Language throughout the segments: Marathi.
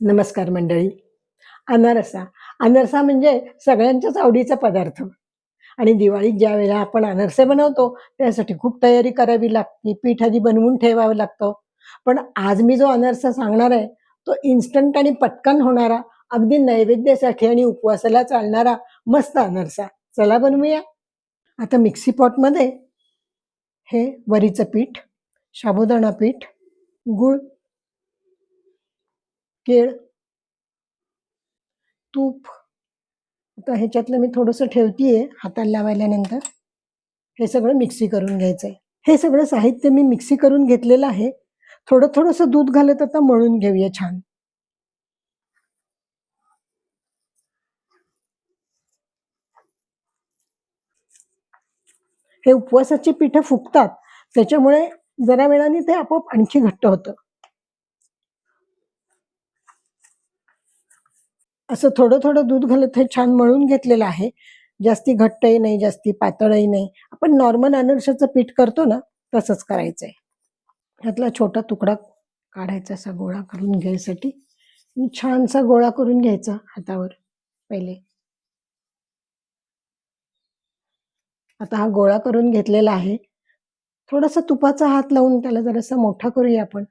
नमस्कार मंडळी. अनारसा. अनारसा म्हणजे सगळ्यांच्याच आवडीचा पदार्थ. आणि दिवाळीत ज्या वेळेला आपण अनारसे बनवतो त्यासाठी खूप तयारी करावी लागते पीठ आधी बनवून ठेवावं लागतं. पण आज मी जो अनारसा सांगणार आहे तो इन्स्टंट आणि पटकन होणारा अगदी नैवेद्यासाठी आणि उपवासाला चालणारा मस्त अनारसा. चला बनवूया. आता मिक्सी पॉटमध्ये हे वरीचं पीठ साबुदाणा पीठ गूळ केळ तूप. आता ह्याच्यातलं मी थोडंसं ठेवतीये हाताला लावायल्यानंतर. हे सगळं मिक्सी करून घ्यायचं आहे हे सगळं साहित्य मी मिक्सी करून घेतलेलं आहे. थोडं थोडंसं दूध घालत आता मळून घेऊया छान. हे उपवासाची पिठं फुगतात. त्याच्यामुळे जरा वेळाने ते आपोआप आणखी घट्ट होतं. असं थोडं थोडं दूध घालत हे छान मळून घेतलेलं आहे. जास्ती घट्टही नाही जास्ती पातळही नाही. आपण नॉर्मल अनरशाचं पीठ करतो ना तसंच करायचं आहे ह्यातला छोटा तुकडा काढायचा असा गोळा करून घ्यायसाठी. छानसा गोळा करून घ्यायचा हातावर पहिले. आता हा गोळा करून घेतलेला आहे. थोडासा तुपाचा हात लावून त्याला जरासा मोठा करूया आपण.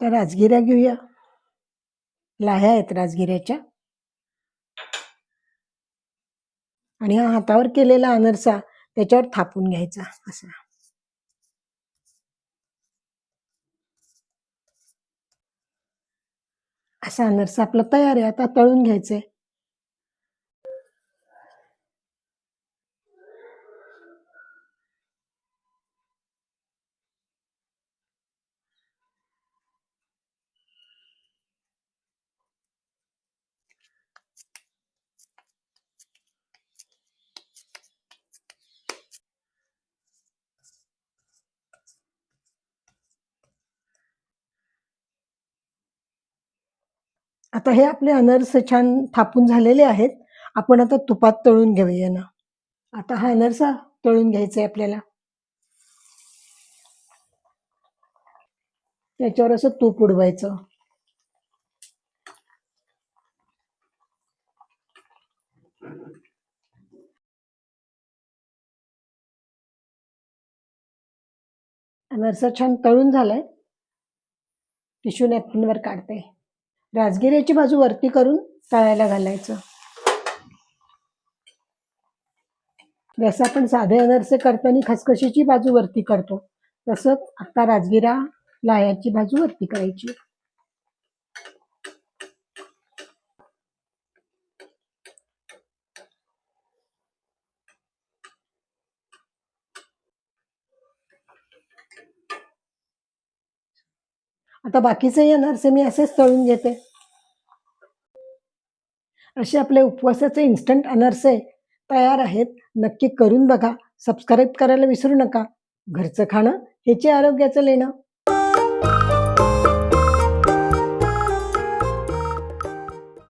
त्या राजगिऱ्या घेऊया. लाह्या आहेत राजगिऱ्याच्या. आणि हा हातावर केलेला अनरसा त्याच्यावर थापून घ्यायचा असा. असा अनरसा आपला तयार आहे. आता तळून घ्यायचंय. आता हे आपले अनर्स छान थापून झालेले आहेत. आपण आता तुपात तळून घेऊया ना. आता हा अनरसा तळून घ्यायचा आहे आपल्याला. त्याच्यावर असं तूप उडवायचं. अनरसा छान तळून झालाय. टिश्यू नॅपकिनवर काढते. राजगिऱ्याची बाजू वरती करून तळायला घालायचं. जसं आपण साधे अनरसे करताना खसखशीची बाजू वरती करतो तसंच आता राजगिरा लाह्याची बाजू वरती करायची. आता बाकीचे अनारसे मी असेच तळून घेते. असे आपले उपवासाचे इन्स्टंट अनारसे तयार आहेत. नक्की करून बघा. सबस्क्राईब करायला विसरू नका. घरचं खाणं ह्याचे आरोग्याचं लेणं.